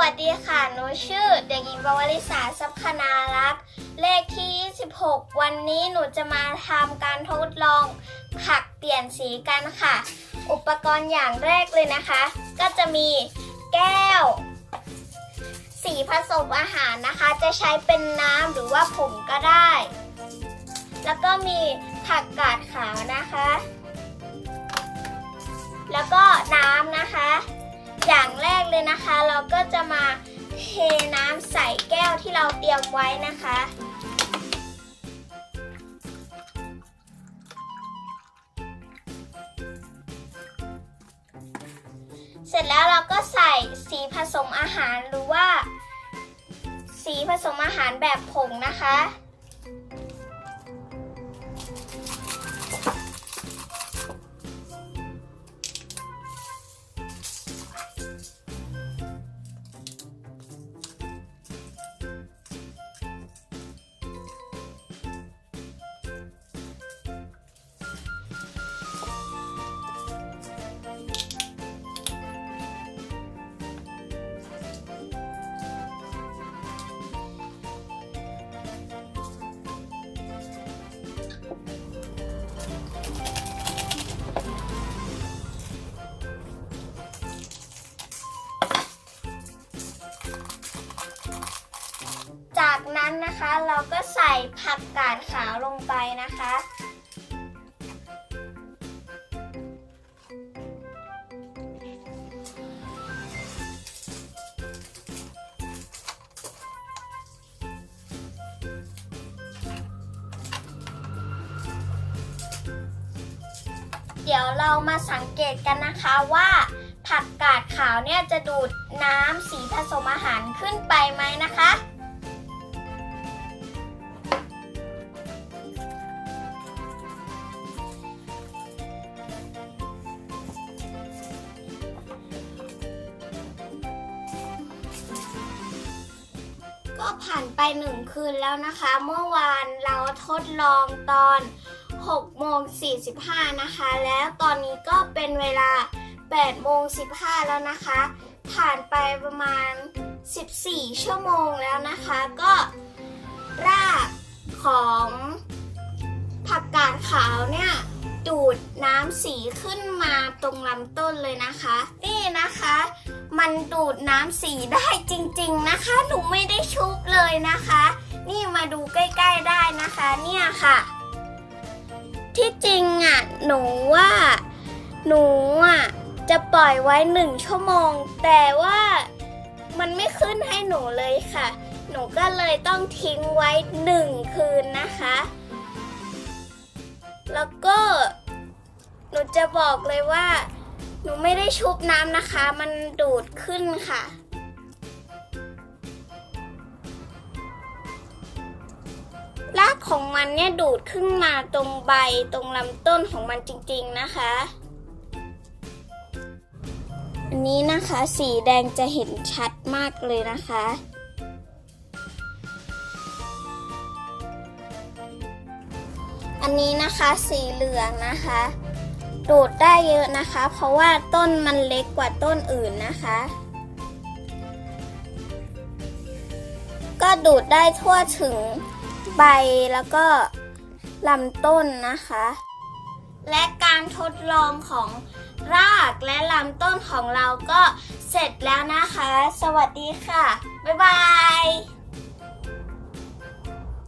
วัสดีค่ะ หนูชื่อเด็กหญิงปวริษาทรัพคณารักษ์ เลขที่ 26 วันนี้หนูจะมาทำการทดลองผักเปลี่ยนสีกันค่ะ อุปกรณ์อย่างแรกเลยนะคะ ก็จะมีแก้ว สีผสมอาหารนะคะ จะใช้เป็นน้ำหรือว่าผงก็ได้ แล้วก็มีผักกาดขาวนะคะ แล้วก็น้ำนะคะ อย่างแรกเลยนะคะ เราก็จะมาเทน้ำใส่แก้วที่เราเตรียมไว้นะคะ เสร็จแล้วเราก็ใส่สีผสมอาหารหรือว่า สีผสมอาหารแบบผงนะคะ จากนั้นนะคะเราก็ใส่ผักกาดขาวลงไปนะคะ เดี๋ยวเรามาสังเกตกันนะคะว่าผักกาดขาวเนี่ยจะดูดน้ำสีผสมอาหารขึ้นไปไหม ก็ผ่านไปหนึ่งคืนแล้วนะคะ เมื่อวานเราทดลองตอน6โมง45 นะคะ แล้วตอนนี้ก็เป็นเวลา8โมง15 แล้วนะคะ ผ่านไปประมาณ 14 ชั่วโมงแล้วนะคะ ก็รากของผักกาดขาวเนี่ย ดูดน้ำสีขึ้นมาตรงลำต้นเลยนะคะ นี่นะคะ มันดูดน้ำสีได้จริงๆนะคะ หนูไม่ได้ชุบเลยนะคะ นี่มาดูใกล้ๆได้นะคะ เนี่ยค่ะ ที่จริงอะหนูว่า หนูอะจะปล่อยไว้หนึ่งชั่วโมง แต่ว่ามันไม่ขึ้นให้หนูเลยค่ะ หนูก็เลยต้องทิ้งไว้หนึ่งคืนนะคะ แล้วก็ หนูจะบอกเลยว่า หนูไม่ได้ชุบน้ำนะคะ มันดูดขึ้นค่ะ รากของมันเนี่ยดูดขึ้นมาตรงใบตรงลำต้นของมันจริงๆนะคะ อันนี้นะคะสีแดงจะเห็นชัดมากเลยนะคะอันนี้นะคะสีเหลืองนะคะ ดูดได้เยอะนะคะ เพราะว่าต้นมันเล็กกว่าต้นอื่นนะคะ ก็ดูดได้ทั่วถึงใบแล้วก็ลำต้นนะคะ และการทดลองของรากและลำต้นของเราก็เสร็จแล้วนะคะ สวัสดีค่ะ บ๊ายบาย